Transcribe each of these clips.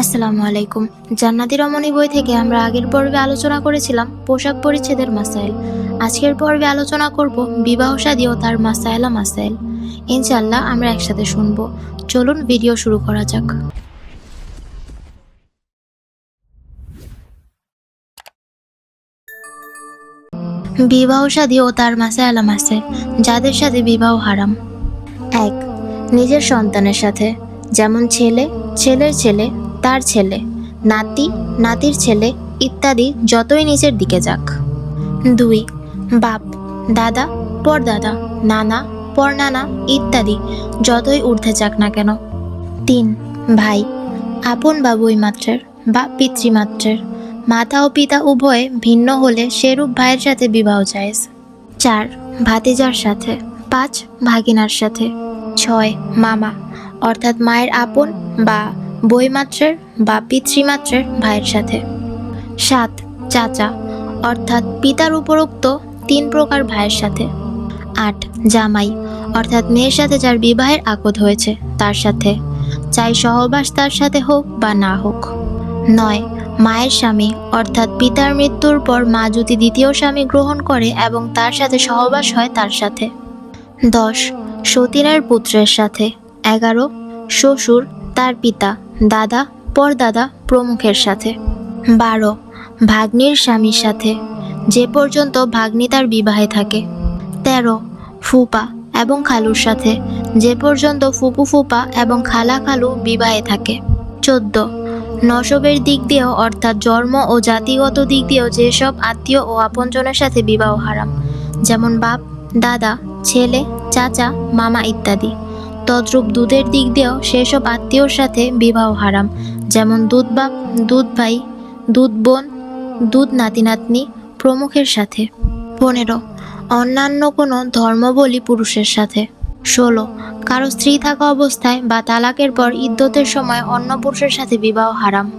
আসসালামু আলাইকুম। জান্নাতি রমণী বই থেকে আমরা আগের পর্বে আলোচনা করেছিলাম পোশাক পরিচ্ছেদের মাসাইল। আজকের পর্বে আলোচনা করব বিবাহ শাদী ও তার মাসাইলা মাসাইল। ইনশাল্লাহ আমরা একসাথে শুনব। চলুন ভিডিও শুরু করা যাক। বিবাহ শাদী ও তার মাসাইলা মাসাইল, যাদের সাথে বিবাহ হারাম। এক, নিজের সন্তানের সাথে। যেমন ছেলে, ছেলের ছেলে তার ছেলে, নাতি, নাতির ছেলে ইত্যাদি যতই নিচের দিকে যাক। দুই, বাপ, দাদা, পরদাদা, নানা, পরনানা ইত্যাদি যতই ঊর্ধ্বে যাক না কেন। তিন, ভাই, আপন বাবুই বইমাত্রের বা পিতৃমাত্রের মাতা ও পিতা উভয়ে ভিন্ন হলে সেরূপ ভাইয়ের সাথে বিবাহ জায়েজ। চার, ভাতিজার সাথে। পাঁচ, ভাগিনার সাথে। ছয়, মামা, অর্থাৎ মায়ের আপন বা বইমাত্রের বা পিতৃমাত্রের ভাইয়ের সাথে। সাত, চাচা, অর্থাৎ পিতার উপরোক্ত তিন প্রকার ভাইয়ের সাথে। আট, জামাই, অর্থাৎ মেয়ের সাথে যার বিবাহের আকদ হয়েছে, তার সাথে। চাই সহবাস তার সাথে হোক বা না হোক। নয়, মায়ের স্বামী, অর্থাৎ পিতার মৃত্যুর পর মা যদি দ্বিতীয় স্বামী গ্রহণ করে এবং তার সাথে সহবাস হয় তার সাথে। দশ, সতীনের পুত্রের সাথে। এগারো, শ্বশুর তার পিতা। দাদা, পরদাদা প্রমুখের সাথে। বারো, ভাগ্নির স্বামীর সাথে, যে পর্যন্ত ভাগ্নি তার বিবাহে থাকে। তেরো, ফুপা এবং খালুর সাথে, যে পর্যন্ত ফুপু ফুপা এবং খালা খালু বিবাহে থাকে। চোদ্দ নসবের দিক দিয়েও অর্থাৎ জন্ম ও জাতিগত দিক দিয়েও যেসব আত্মীয় ও আপনজনের সাথে বিবাহ হারাম, যেমন বাপ, দাদা, ছেলে, চাচা, মামা ইত্যাদি। তদ্রূপ দুধের দিক দিয়েও সেসব আত্মীয়র সাথে বিবাহ হারাম। যেমন দুধ বাপ, দুধ ভাই, দুধ বোন, দুধ নাতি নাতনি প্রমুখের সাথে। পনেরো, অন্যান্য কোনো ধর্মবলী পুরুষের সাথে। ষোলো, কারও স্ত্রী থাকা অবস্থায় বা তালাকের পর ইদ্যতের সময় অন্য পুরুষের সাথে বিবাহ হারাম।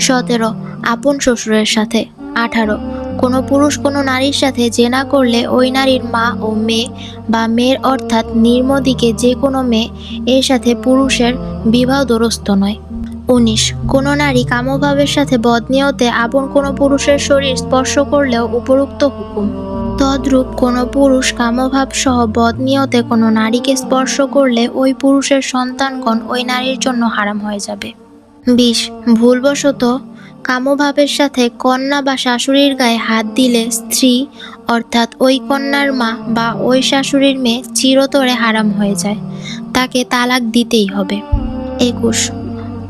সতেরো, আপন শ্বশুরের সাথে। আঠারো কোনো পুরুষ, কোনো নারীর সাথে জেনা করলে ওই নারীর মা ও মেয়ে বা মেয়ের অর্থাৎ নির্মদিকে যে কোনো মেয়ে এর সাথে পুরুষের বিবাহ দরস্ত নয়। উনিশ, কোনো নারী কামভাবের সাথে বদনিয়তে আপন কোনো পুরুষের শরীর স্পর্শ করলেও উপরুক্ত হুকুম। তদ্রূপ কোনো পুরুষ কামভাব সহ বদনিয়তে কোনো নারীকে স্পর্শ করলে ওই পুরুষের সন্তানগণ ওই নারীর জন্য হারাম হয়ে যাবে। বিশ, ভুলবশত কামভাবের সাথে কন্যা বা শাশুড়ির গায়ে হাত দিলে স্ত্রী, অর্থাৎ ওই কন্যার মা বা ওই শাশুড়ির মেয়ে চিরতরে হারাম হয়ে যায়। তাকে তালাক দিতেই হবে। একুশ।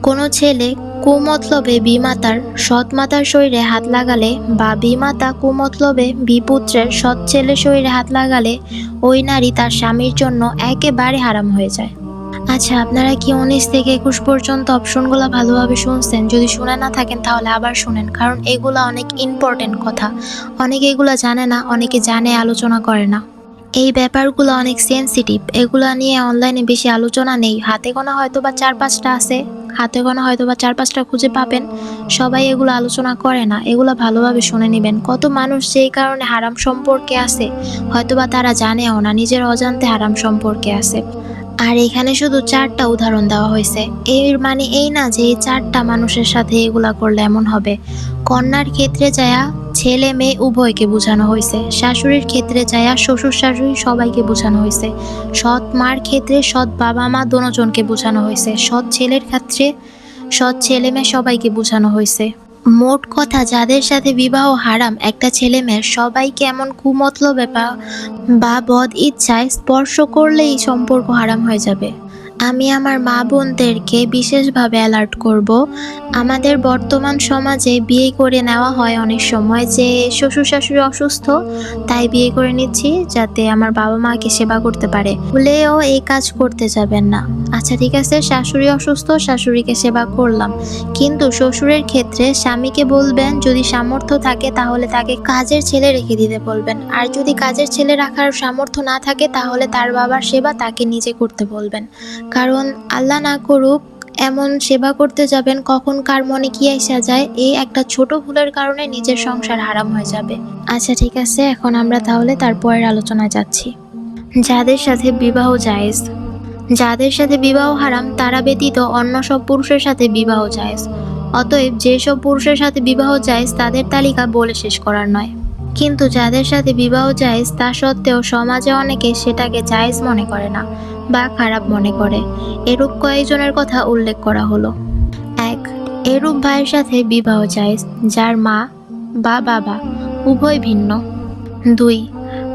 কোনো ছেলে কুমতলবে বিমাতার সৎমাতার শরীরে হাত লাগালে বা বিমাতা কুমতলবে বিপুত্রের সৎ ছেলে শরীরে হাত লাগালে ওই নারী তার স্বামীর জন্য একেবারে হারাম হয়ে যায়। আচ্ছা আপনারা কি উনিশ থেকে একুশ পর্যন্ত অপশনগুলো ভালোভাবে শুনছেন? যদি শুনে না থাকেন, তাহলে আবার শুনেন, কারণ এগুলো অনেক ইম্পর্টেন্ট কথা। অনেকে এগুলো জানে না, অনেকে জানে, আলোচনা করে না। এই ব্যাপারগুলো অনেক সেনসিটিভ এগুলো নিয়ে অনলাইনে বেশি আলোচনা নেই। হাতে গোনা হয়তো বা চার পাঁচটা আছে। হাতে গোনা হয়তো বা চার পাঁচটা খুঁজে পাবেন। সবাই এগুলো আলোচনা করে না। এগুলো ভালোভাবে শুনে নেবেন। কত মানুষ যেই কারণে হারাম সম্পর্কে আছে, হয়তোবা তারা জানেও না। নিজের অজান্তে হারাম সম্পর্কে আছে। আর এখানে শুধু চারটা উদাহরণ দেওয়া হয়েছে। এর মানে এই না যে এই চারটা মানুষের সাথে এগুলা করলে এমন হবে। কন্যার ক্ষেত্রে যায়া ছেলে মেয়ে উভয়কে বোঝানো হয়েছে। শাশুড়ির ক্ষেত্রে যায়া শ্বশুর শাশুড়ি সবাইকে বোঝানো হয়েছে। সৎ মার ক্ষেত্রে সৎ বাবা মা দোনোজনকে বোঝানো হয়েছে। সৎ ছেলের ক্ষেত্রে সৎ ছেলে মেয়ে সবাইকে বোঝানো হয়েছে। মোট কথা, যাদের সাথে বিবাহ হারাম, একটা ছেলে মেয়ের সবাইকে এমন ব্যাপার বা বদ ইচ্ছায় স্পর্শ করলেই সম্পর্ক হারাম হয়ে যাবে? আমি আমার মা বোনদেরকে বিশেষভাবে অ্যালার্ট করব। আমাদের বর্তমান সমাজে বিয়ে করে নেওয়া হয় অনেক সময় যে শ্বশুর শাশুড়ি অসুস্থ, তাই বিয়ে করে নিচ্ছি যাতে আমার বাবা মাকে সেবা করতে পারে। ভুলেও এই কাজ করতে যাবেন না। আচ্ছা ঠিক আছে, শাশুড়ি অসুস্থ, শাশুড়িকে সেবা করলাম। কিন্তু শ্বশুরের ক্ষেত্রে স্বামীকে বলবেন, যদি সামর্থ্য থাকে তাহলে তাকে কাজের ছেলে রেখে দিতে বলবেন। আর যদি কাজের ছেলে রাখার সামর্থ্য না থাকে তাহলে তার বাবার সেবা তাকে নিজে করতে বলবেন। কারণ আল্লাহ না করুক, এমন সেবা করতে যাবেন, কখন কার মনে কি আসা যায় এই একটা ছোট ভুলের কারণে নিজের সংসার হারাম হয়ে যাবে। আচ্ছা ঠিক আছে, এখন আমরা তাহলে তারপরের আলোচনায় যাচ্ছি। যাদের সাথে বিবাহ জায়েজ, যাদের সাথে বিবাহ হারাম, তারা ব্যতীত অন্য সব পুরুষের সাথে বিবাহ জায়েজ। অতএব যেসব পুরুষের সাথে বিবাহ জায়েজ, তাদের তালিকা বলে শেষ করার নয়। কিন্তু যাদের সাথে বিবাহ জায়েজ, তা সত্ত্বেও সমাজে অনেকে সেটাকে জায়েজ মনে করে না। বা খারাপ মনে করে। এরূপ কয়েকজনের কথা উল্লেখ করা হলো। এক, এরূপ ভাইয়ের সাথে বিবাহ জায়েজ যার মা বা বাবা উভয় ভিন্ন। দুই,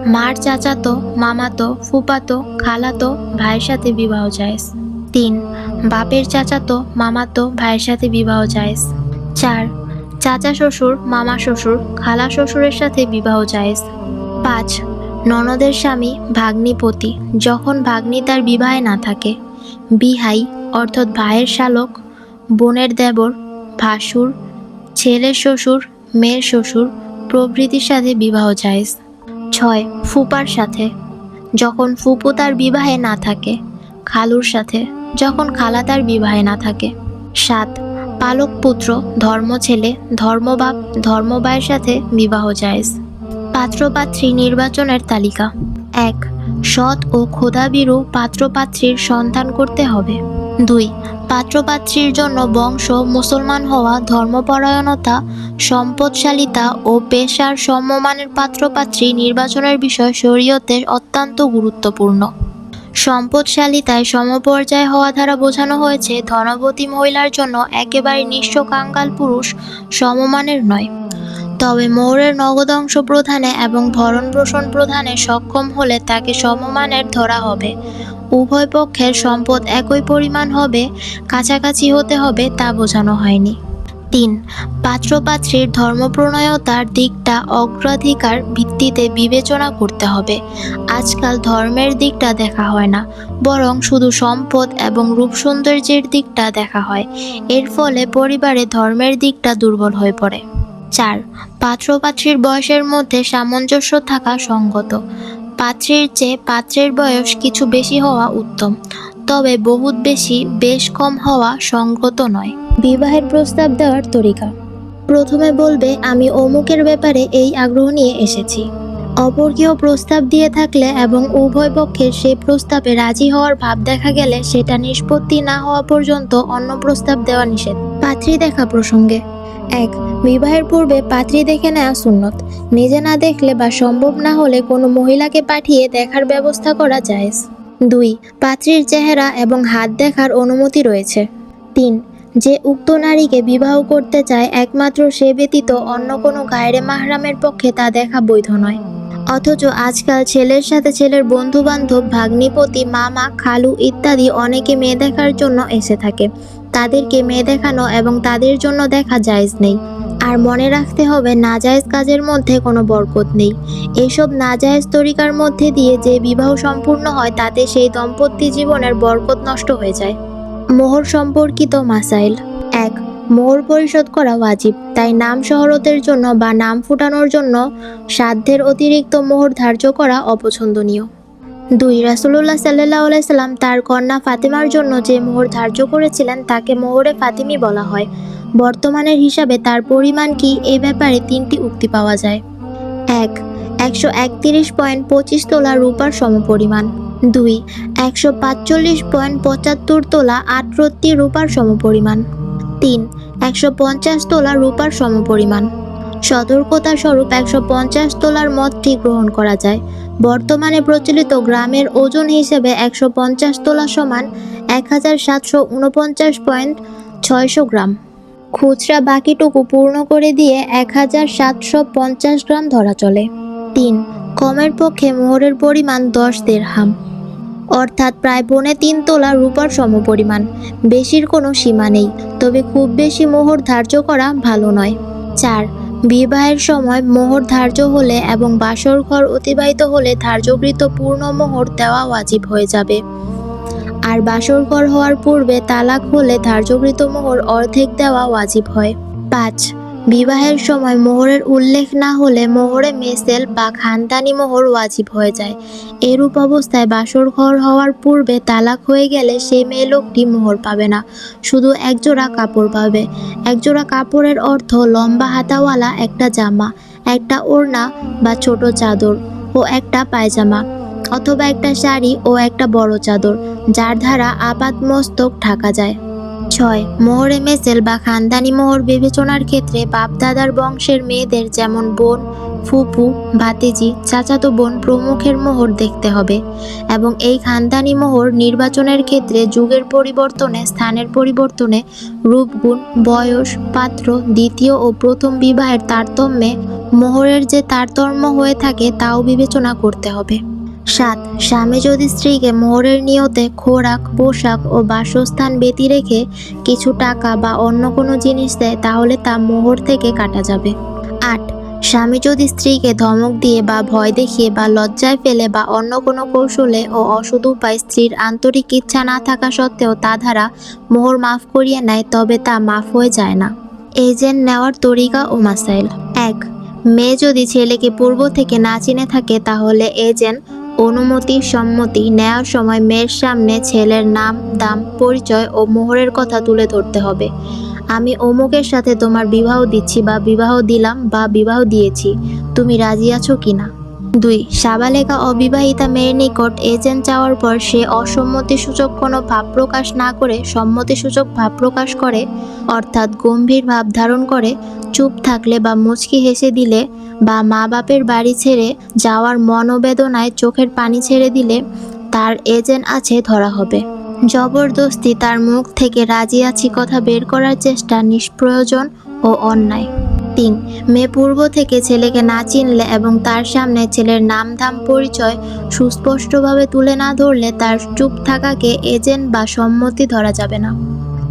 মার চাচাতো, মামাতো, ফুপাতো, খালাতো ভাইয়ের সাথে বিবাহ জায়েজ তিন, বাপের চাচাতো, মামাতো ভাইয়ের সাথে বিবাহ জায়েজ চার, চাচা শ্বশুর, মামা শ্বশুর, খালা শ্বশুরের সাথে বিবাহ জায়েজ পাঁচ ননদের স্বামী ভাগ্নিপতি। যখন ভাগ্নি তার বিবাহে না থাকে, বিহাই, অর্থাৎ ভাইয়ের শালক, বোনের দেবর, ভাসুর, ছেলের শ্বশুর, মেয়ের শ্বশুর প্রভৃতির সাথে বিবাহ জায়েজ ছয়, ফুপার সাথে। যখন ফুপু তার বিবাহে না থাকে, খালুর সাথে। যখন খালা তার বিবাহে না থাকে। সাত পালক পুত্র ধর্ম ছেলে ধর্মবাপ ধর্মবায়ের সাথে বিবাহ জায়েজ পাত্রপাত্রী নির্বাচনের তালিকা। এক, সৎ ও ক্ষুধাবিরু পাত্রপাত্রীর সন্ধান করতে হবে। দুই, পাত্রপাত্রীর জন্য বংশ, মুসলমান হওয়া, ধর্মপরায়ণতা, সম্পদশালিতা ও পেশার সমমানের পাত্রপাত্রী নির্বাচনের বিষয় শরীয়তে অত্যন্ত গুরুত্বপূর্ণ। সম্পদশালিতায় সমপর্যায় হওয়া দ্বারা বোঝানো হয়েছে, ধনবতী মহিলার জন্য একেবারে নিঃস্ব কাঙ্গাল পুরুষ সমমানের নয়। তবে মোহরের নগদ অংশ প্রদানে এবং ভরণ পোষণ প্রধানে সক্ষম হলে তাকে সমমানের ধরা হবে। উভয় পক্ষের সম্পদ একই পরিমাণ হবে, কাছাকাছি হতে হবে তা বোঝানো হয়নি। তিন, পাত্রপাত্রীর ধর্মপ্রণয়তার দিকটা অগ্রাধিকার ভিত্তিতে বিবেচনা করতে হবে। আজকাল ধর্মের দিকটা দেখা হয় না, বরং শুধু সম্পদ এবং রূপ সৌন্দর্যের দিকটা দেখা হয়। এর ফলে পরিবারে ধর্মের দিকটা দুর্বল হয়ে পড়ে। চার, পাত্রপাত্রীর বয়সের মধ্যে সামঞ্জস্য থাকা সঙ্গত। পাত্রীর চেয়ে পাত্রের বয়স কিছু বেশি হওয়া উত্তম, তবে বহুত বেশি, বেশ কম হওয়া সঙ্গত নয়। বিবাহের প্রস্তাব দেওয়ার তরিকা। প্রথমে বলবে, আমি অমুকের ব্যাপারে এই আগ্রহ নিয়ে এসেছি। অপর কেউ প্রস্তাব দিয়ে থাকলে এবং উভয় পক্ষের সে প্রস্তাবে রাজি হওয়ার ভাব দেখা গেলে সেটা নিষ্পত্তি না হওয়া পর্যন্ত অন্য প্রস্তাব দেওয়া নিষেধ। পাত্রী দেখা প্রসঙ্গে। এক, বিবাহের পূর্বে পাত্রী দেখে নেওয়া সুন্নত। নিজে না দেখলে বা সম্ভব না হলে কোনো মহিলাকে পাঠিয়ে দেখার ব্যবস্থা করা যায় দুই, পাত্রীর চেহারা এবং হাত দেখার অনুমতি রয়েছে। তিন, যে উক্ত নারীকে বিবাহ করতে চায় একমাত্র সে ব্যতীত অন্য কোনো গায়রে মাহরামের পক্ষে তা দেখা বৈধ নয়। অথচ আজকাল ছেলের সাথে ছেলের বন্ধু বান্ধব ভাগ্নিপতি, মামা, খালু ইত্যাদি অনেকে মেয়ে দেখার জন্য এসে থাকে। তাদেরকে মেয়ে দেখানো এবং তাদের জন্য দেখা জায়েজ নেই। আর মনে রাখতে হবে, নাজায়েজ কাজের মধ্যে কোনো বরকত নেই। এইসব নাজায়েজ তরিকার মধ্যে দিয়ে যে বিবাহ সম্পূর্ণ হয়, তাতে সেই দম্পতি জীবনের বরকত নষ্ট হয়ে যায়। মোহর সম্পর্কিত মাসাইল। এক, মোহর পরিশোধ করা ওয়াজিব। তাই নাম শহরতের জন্য বা নাম ফুটানোর জন্য সাধ্যের অতিরিক্ত মোহর ধার্য করা অপছন্দনীয়। দুই রাসুলুল্লাহ সাল্লাহ আলাইসাল্লাম তার কন্যা ফাতিমার জন্য যে মোহর ধার্য করেছিলেন, তাকে মোহরে ফাতিমি বলা হয়। বর্তমানের হিসাবে তার পরিমাণ কি এই ব্যাপারে তিনটি উক্তি পাওয়া যায়। এক, একশো একত্রিশ পয়েন্ট পঁচিশ তোলা রূপার সমপরিমাণ। দুই, একশো পাঁচচল্লিশ পয়েন্ট পঁচাত্তর তোলা আটরত্তি রূপার সমপরিমাণ। তিন, একশো পঞ্চাশ তোলা রূপার সমপরিমাণ। সতর্কতা স্বরূপ একশো পঞ্চাশ তোলার মতটি গ্রহণ করা যায়। বর্তমানে প্রচলিত গ্রামের ওজন হিসেবে একশো পঞ্চাশ তোলা সমান এক হাজার সাতশো উনপঞ্চাশ পয়েন্ট ছয়শো গ্রাম। খুচরা বাকিটুকু পূর্ণ করে দিয়ে এক হাজার সাতশো পঞ্চাশ গ্রাম ধরা চলে। তিন, কমের পক্ষে মোহরের পরিমাণ দশ দেড়হাম। অর্থাৎ প্রায় পৌনে তিন তোলা রূপার সমপরিমাণ। বেশির কোনো সীমা নেই, তবে খুব বেশি মোহর ধার্য করা ভালো নয়। চার বিবাহের সময় মোহর ধার্য হলে এবং বাসর ঘর অতিবাহিত হলে ধার্যকৃত পূর্ণ মোহর দেওয়া ওয়াজিব হয়ে যাবে। আর বাসর ঘর হওয়ার পূর্বে তালাক হলে ধার্যকৃত মোহর অর্ধেক দেওয়া ওয়াজিব হয়। পাঁচ বিবাহের সময় মোহরের উল্লেখ না হলে মোহরে মেসেল বা খানদানি মোহর ওয়াজিব হয়ে যায়। এরূপ অবস্থায় বাসর ঘর হওয়ার পূর্বে তালাক হয়ে গেলে সেই মেয়ে লোকটি মোহর পাবে না। শুধু একজোড়া কাপড় পাবে। একজোড়া কাপড়ের অর্থ লম্বা হাতাওয়ালা একটা জামা, একটা ওড়না বা ছোট চাদর ও একটা পায়জামা অথবা একটা শাড়ি ও একটা বড় চাদর, যার দ্বারা আপাত মস্তক ঢাকা যায়। ছয় মোহরে মেসেল বা খানদানি মোহর বিবেচনার ক্ষেত্রে বাপদাদার বংশের মেয়েদের যেমন বোন, ফুপু, ভাতিজি, চাচাতো বোন প্রমুখের মোহর দেখতে হবে এবং এই খানদানি মোহর নির্বাচনের ক্ষেত্রে যুগের পরিবর্তনে, স্থানের পরিবর্তনে রূপগুণ, বয়স, পাত্র, দ্বিতীয় ও প্রথম বিবাহের তারতম্যে মোহরের যে তারতম্য হয়ে থাকে তাও বিবেচনা করতে হবে। সাত, স্বামী যদি স্ত্রীকে মোহরের নিয়তে খোরাক, পোশাক ও বাসস্থান ব্যতি রেখে কিছু টাকা বা অন্য কোনো জিনিস দেয়, তাহলে তা মোহর থেকে কাটা যাবে। আট, স্বামী যদি স্ত্রীকে ধমক দিয়ে বা ভয় দেখিয়ে বা লজ্জায় ফেলে বা অন্য কোনো কৌশলে ও অসৎ উপায় স্ত্রীর আন্তরিক ইচ্ছা না থাকা সত্ত্বেও তা দ্বারা মোহর মাফ করিয়ে নেয়, তবে তা মাফ হয়ে যায় না। এজেন্ট নেওয়ার তরিকা ও মাসাইল। এক, মেয়ে যদি ছেলেকে পূর্ব থেকে না চিনে থাকে, তাহলে এজেন্ট অনুমতি, সম্মতি নেওয়ার সময় মেয়ের সামনে ছেলের নাম, দাম, পরিচয় ও মোহরের কথা তুলে ধরতে হবে। আমি অমুকের সাথে তোমার বিবাহ দিচ্ছি বা বিবাহ দিলাম বা বিবাহ দিয়েছি। তুমি রাজি আছো কিনা? দুই, সাবালেকা অবিবাহিতা মেয়ের নিকট এজেন্ট চাওয়ার পর সে অসম্মতিসূচক কোনো ভাব প্রকাশ না করে সম্মতিসূচক ভাব প্রকাশ করে, অর্থাৎ গম্ভীর ভাব ধারণ করে, চুপ থাকলে বা মুচকি হেসে দিলে বা মা বাপের বাড়ি ছেড়ে যাওয়ার মনোবেদনায় চোখের পানি ছেড়ে দিলে তার এজেন্ট আছে ধরা হবে। জবরদস্তি তার মুখ থেকে রাজি আছি কথা বের করার চেষ্টা নিষ্প্রয়োজন ও অন্যায়। তিন। মেয়ে পূর্ব থেকে ছেলেকে না চিনলে এবং তার সামনে ছেলের নাম ধাম পরিচয় সুস্পষ্টভাবে তুলে না ধরলে তার চুপ থাকাকে এজেন্ট বা সম্মতি ধরা যাবে না।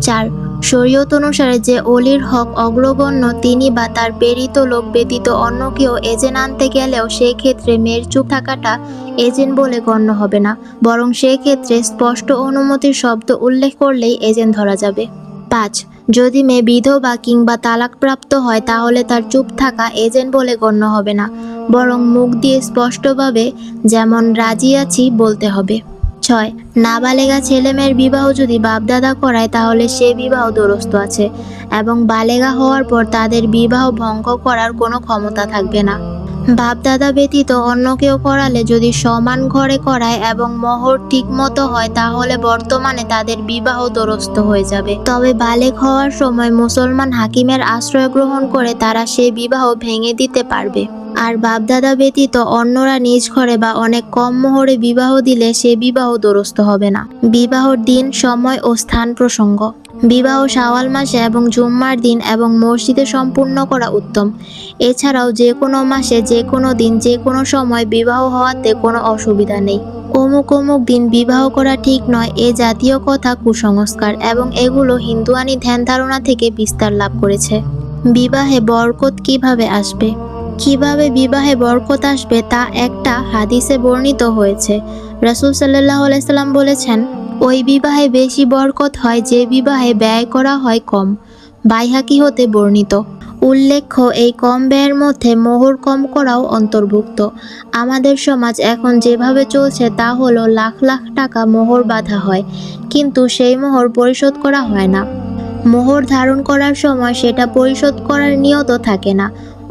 চার, শরীয়ত অনুসারে যে অলির হক অগ্রগণ্য, তিনি বা তার প্রেরিত লোক ব্যতীত অন্য কেউ এজেন্ট আনতে গেলেও সেই ক্ষেত্রে মেয়ের চুপ থাকাটা এজেন্ট বলে গণ্য হবে না। বরং সেই ক্ষেত্রে স্পষ্ট অনুমতির শব্দ উল্লেখ করলেই এজেন্ট ধরা যাবে। পাঁচ যদি মেয়ে বিধবা কিংবা তালাকপ্রাপ্ত হয়, তাহলে তার চুপ থাকা এজেন্ট বলে গণ্য হবে না। বরং মুখ দিয়ে স্পষ্টভাবে যেমন রাজি আছি বলতে হবে। ছয়, নাবালেগা ছেলে মেয়ের বিবাহ যদি বাপদাদা করায়, তাহলে সে বিবাহ দরস্ত আছে এবং বালেগা হওয়ার পর তাদের বিবাহ ভঙ্গ করার কোনো ক্ষমতা থাকবে না। বাপদাদা ব্যতীত অন্য কেউ করালে যদি সমান ঘরে করায় এবং মোহর ঠিক মতো হয়, তাহলে বর্তমানে তাদের বিবাহ দরস্ত হয়ে যাবে। তবে বালেক হওয়ার সময় মুসলমান হাকিমের আশ্রয় গ্রহণ করে তারা সে বিবাহ ভেঙে দিতে পারবে। আর বাপদাদা ব্যতীত অন্যরা নিজ ঘরে বা অনেক কম মোহরে বিবাহ দিলে সে বিবাহ দরস্ত হবে না। বিবাহর দিন, সময় ও স্থান প্রসঙ্গ। বিবাহ শাওয়াল মাসে এবং জুম্মার দিন এবং মসজিদে সম্পূর্ণ করা উত্তম। এছাড়াও যে কোনো মাসে, যে কোনো দিন, যে কোনো সময় বিবাহ হওয়াতে কোনো অসুবিধা নেই। অমুক অমুক দিন বিবাহ করা ঠিক নয়, এ জাতীয় কথা কুসংস্কার এবং এগুলো হিন্দুয়ানি ধ্যান ধারণা থেকে বিস্তার লাভ করেছে। বিবাহে বরকত কীভাবে আসবে? কীভাবে বিবাহে বরকত আসবে তা একটা হাদিসে বর্ণিত হয়েছে। রাসূল সাল্লাহ আলাইসাল্লাম বলেছেন, ওই বিবাহে বেশি বরকত হয়, যে বিবাহে ব্যয় করা হয় কম। বাইহাকি হতে বর্ণিত। উল্লেখ্য, এই কম ব্যয়ের মধ্যে মোহর কম করাও অন্তর্ভুক্ত। আমাদের সমাজ এখন যেভাবে চলছে তা হলো লাখ লাখ টাকা মোহর বাঁধা হয়, কিন্তু সেই মোহর পরিশোধ করা হয় না। মোহর ধারণ করার সময় সেটা পরিশোধ করার নিয়ত থাকে না,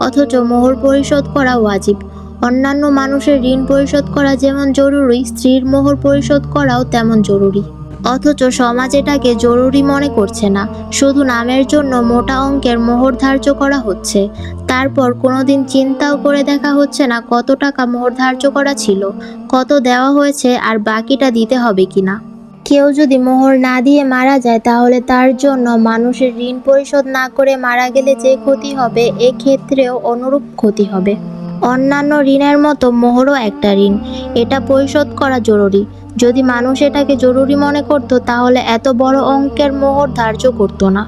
অথচ মোহর পরিশোধ করা ওয়াজিব। অন্যান্য মানুষের ঋণ পরিশোধ করা যেমন জরুরি, স্ত্রীর মোহর পরিশোধ করাও তেমন জরুরি। অথচ সমাজ এটাকে জরুরি মনে করছে না। শুধু নামের জন্য মোটা অঙ্কের মোহর ধার্য করা হচ্ছে। তারপর কোনোদিন চিন্তাও করে দেখা হচ্ছে না কত টাকা মোহর ধার্য করা ছিল, কত দেওয়া হয়েছে আর বাকিটা দিতে হবে কিনা। কেউ যদি মোহর না দিয়ে মারা যায় তাহলে তার জন্য মানুষের ঋণ পরিশোধ না করে মারা গেলে যে ক্ষতি হবে, এক্ষেত্রেও অনুরূপ ক্ষতি হবে। অন্যান্য ঋণের মতো মোহরও একটা ঋণ। এটা পরিশোধ করা জরুরি। যদি মানুষ এটাকে জরুরি মনে করত, তাহলে এত বড় অঙ্কের মোহর ধার্য করতো না।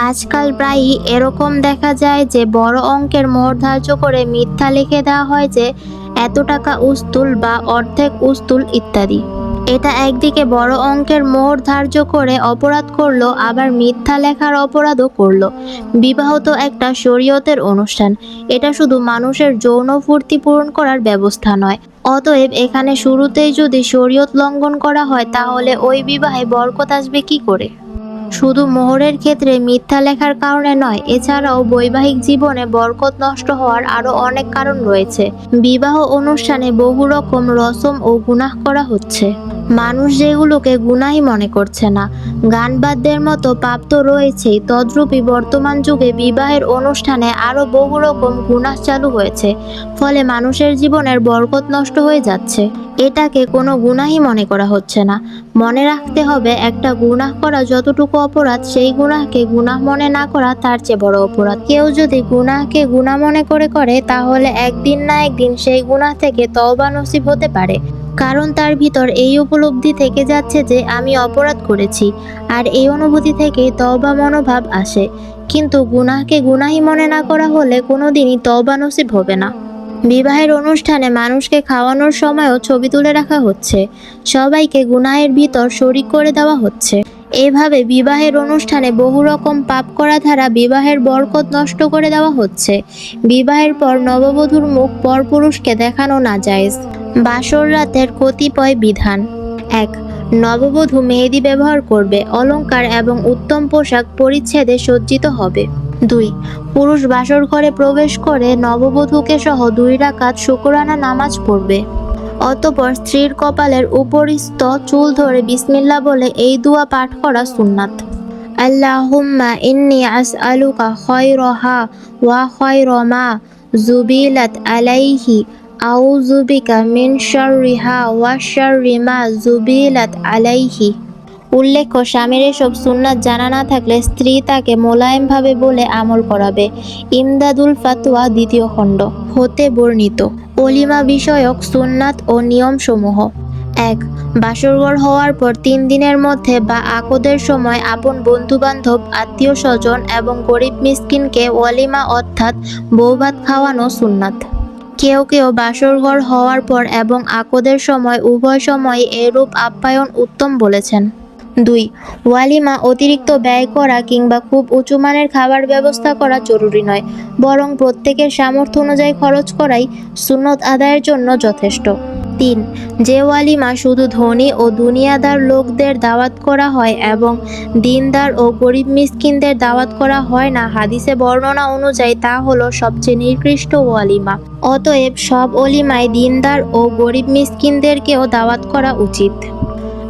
আজকাল প্রায়ই এরকম দেখা যায় যে, বড় অঙ্কের মোহর ধার্য করে মিথ্যা লিখে দেওয়া হয় যে, এত টাকা উস্তুল বা অর্ধেক উস্তুল ইত্যাদি। এটা একদিকে বড় অঙ্কের মোহর ধার্য করে অপরাধ করল, আবার মিথ্যা লেখার অপরাধও করল। বিবাহ তো একটা শরীয়তের অনুষ্ঠান। এটা শুধু মানুষের যৌন ফুর্তি পূরণ করার ব্যবস্থা নয় অতএব এখানে শুরুতেই যদি শরীয়ত লঙ্ঘন করা হয়, তাহলে ওই বিবাহে বরকত আসবে কি করে? শুধু মোহরের ক্ষেত্রে মিথ্যা লেখার কারণে নয়, এছাড়াও বৈবাহিক জীবনে বরকত নষ্ট হওয়ার আরও অনেক কারণ রয়েছে। বিবাহ অনুষ্ঠানে বহু রকম রসম ও গুনাহ করা হচ্ছে। মানুষ যেগুলোকে গুনাহি মনে করছে না। গান বাদ্যের মতো পাপ তো রয়েছেই, তদ্রূপই বর্তমান যুগে বিবাহের অনুষ্ঠানে আরও বহু রকম গুনাহ চালু হয়েছে, ফলে মানুষের জীবনের বরকত নষ্ট হয়ে যাচ্ছে। এটাকে কোনো গুনাহি মনে করা হচ্ছে না। মনে রাখতে হবে, একটা গুনাহ করা যতটুকু অপরাধ, সেই গুনাহকে গুনাহ মনে না করা তার চেয়ে বড় অপরাধ। কেউ যদি গুনাহকে গুনাহ মনে করে করে, তাহলে একদিন না একদিন সেই গুনাহ থেকে তওবা নসিব হতে পারে। কারণ তার ভিতর এই উপলব্ধি থেকে যাচ্ছে যে, আমি অপরাধ করেছি, আর এই অনুভূতি থেকেই তওবা মনোভাব আসে। কিন্তু গুনাহকে গুনাহি মনে না করা হলে কোনোদিনই তওবা নসিব হবে না। বিবাহের অনুষ্ঠানে মানুষকে খাওয়ানোর সময়ও ছবি তুলে রাখা হচ্ছে। সবাইকে গুনাহের ভিতর শরিক করে দেওয়া হচ্ছে। এভাবে বিবাহের অনুষ্ঠানে বহু রকম পাপ করা ধারা বিবাহের বরকত নষ্ট করে দেওয়া হচ্ছে। বিবাহের পর নববধূর মুখ পরপুরুষকে দেখানো না যায় বাসর রাতের কতিপয় বিধান। এক, নববধূ মেহেদি ব্যবহার করবে, অলংকার এবং উত্তম পোশাক পরিচ্ছেদে সজ্জিত হবে। দুই, পুরুষ বাসর ঘরে প্রবেশ করে নববধূকে সহ দুই রাকাত শুকরানা নামাজ পড়বে। অতপর স্ত্রীর কপালের উপরিস্থ চুল ধরে বিসমিল্লা বলে এই দুয়া পাঠ করা সুন্নাত। আল্লাহুম্মা ইন্নি আসআলুকা খয়রহা ওয়া খয়র রমা জুবিলাত আলাইহি, আউযু বিকা মিন শাররিহা ওয়া শাররি মা জুবিলাত আলাইহি। উল্লেখ্য, স্বামীর এসব সুন্নাত জানা না থাকলে স্ত্রী তাকে মোলায়েমভাবে বলে আমল করাবে। ইমদাদুল ফাতোয়া দ্বিতীয় খণ্ড। হতে বর্ণিত, অলিমা বিষয়ক সুন্নাত ও নিয়মসমূহ। এক, বাসরঘর হওয়ার পর তিন দিনের মধ্যে বা আকদের সময় আপন বন্ধুবান্ধব আত্মীয় স্বজন এবং গরিব মিসকিনকে ওয়ালিমা অর্থাৎ বৌভাত খাওয়ানো সুন্নাত। কেউ কেউ বাসরঘর হওয়ার পর এবং আকদের সময় উভয় সময় এরূপ আপ্যায়ন উত্তম বলেছেন। দুই, ওয়ালিমা অতিরিক্ত ব্যয় করা কিংবা খুব উঁচু মানের খাবার ব্যবস্থা করা জরুরি নয়, বরং প্রত্যেকের সামর্থ্য অনুযায়ী খরচ করাই সুন্নত আদায়ের জন্য যথেষ্ট। তিন, যে ওয়ালিমা শুধু ধনী ও দুনিয়াদার লোকদের দাওয়াত করা হয় এবং দিনদার ও গরিব মিসকিনদের দাওয়াত করা হয় না, হাদিসে বর্ণনা অনুযায়ী তা হলো সবচেয়ে নিকৃষ্ট ওয়ালিমা। অতএব সব অলিমায় দিনদার ও গরিব মিসকিনদেরকেও দাওয়াত করা উচিত।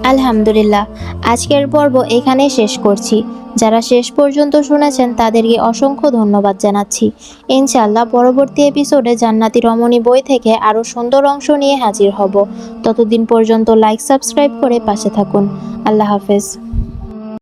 আলহামদুলিল্লাহ। আজকের পর্ব এখানে শেষ করছি। যারা শেষ পর্যন্ত শুনেছেন তাদেরকে অসংখ্য ধন্যবাদ জানাচ্ছি। ইনশাল্লাহ পরবর্তী এপিসোডে জান্নাতি রমণী বই থেকে আরও সুন্দর অংশ নিয়ে হাজির হব। ততদিন পর্যন্ত লাইক, সাবস্ক্রাইব করে পাশে থাকুন। আল্লাহ হাফেজ।